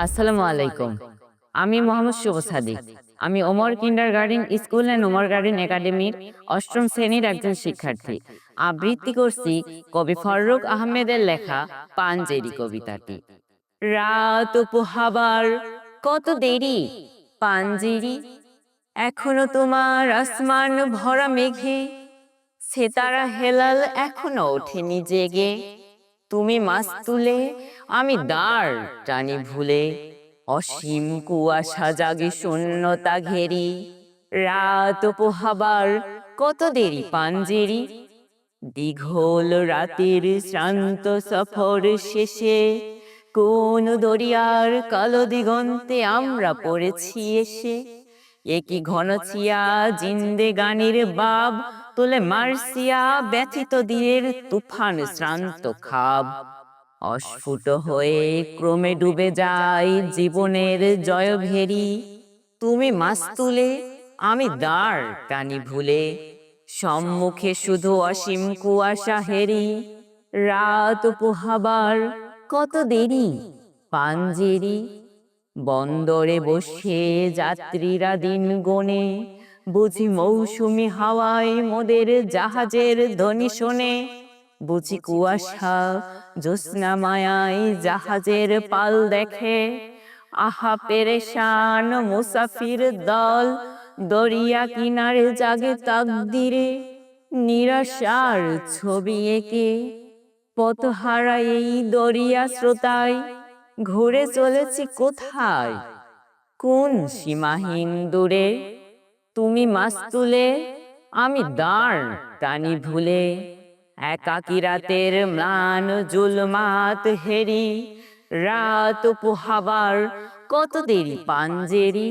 আসসালামু আলাইকুম। আমি মোহাম্মদ শুভ সাদিক। আমি Omar kindergarten school and Omar garden একাডেমির অষ্টম শ্রেণির একজন শিক্ষার্থী। আবৃত্তি করছি কবি ফররুক আহমেদের লেখা পাঞ্জেরি কবিতাটি। রাত পোহাবার কত দেরি? পাঞ্জেরি, এখনও তোমার আসমান ভরা মেঘে। সেতারা হেলাল এখনও ওঠেনি জেগে। তুমি মাছ তুলে আমি দাঁড় টানি ভুলে। অসীম কুয়াশা জাগে শূন্যতা ঘেরি। রাত পোহাবার কত দেরি পাঞ্জেরি। দীঘল রাতের শ্রান্ত সফর শেষে কোন দরিয়ার কালো দিগন্তে আমরা পড়েছি এসে। একই ঘন ছিয়া জিন্দে গানের বাব? তোলে মার্সিয়া ব্যথিত দিনের তুফান শ্রান্ত খাব। অস্ফুট হয়ে ক্রমে ডুবে যায় জীবনের জয় ভেরি তুমি মাছ তুলে আমি দাঁড় টানি ভুলে। সম্মুখে শুধু অসীম কুয়াশা হেরি। রাত পোহাবার কত দেরি, পাঞ্জেরি। বন্দরে বসে যাত্রীরা দিন গনে বুঝি মৌসুমি হাওয়ায় মোদের জাহাজের ধ্বনি শোনে। বুঝি কুয়াশা, জ্যোৎস্না মায়ায় জাহাজের পাল দেখে। আহা পেরেশান মুসাফির দল, দরিয়া কিনারে জাগে তাকদিরে। নিরাশার ছবি এঁকে পথহারা এই দরিয়া শ্রোতায় ঘুরে চলেছি কোথায়? কোন সীমাহীন দূরে? তুমি মাছ তুলে আমি দাঁড় টানি ভুলে একাকি রাতের ম্লান জুলমাত হেরি রাত পোহাবার কত দেরি পাঞ্জেরি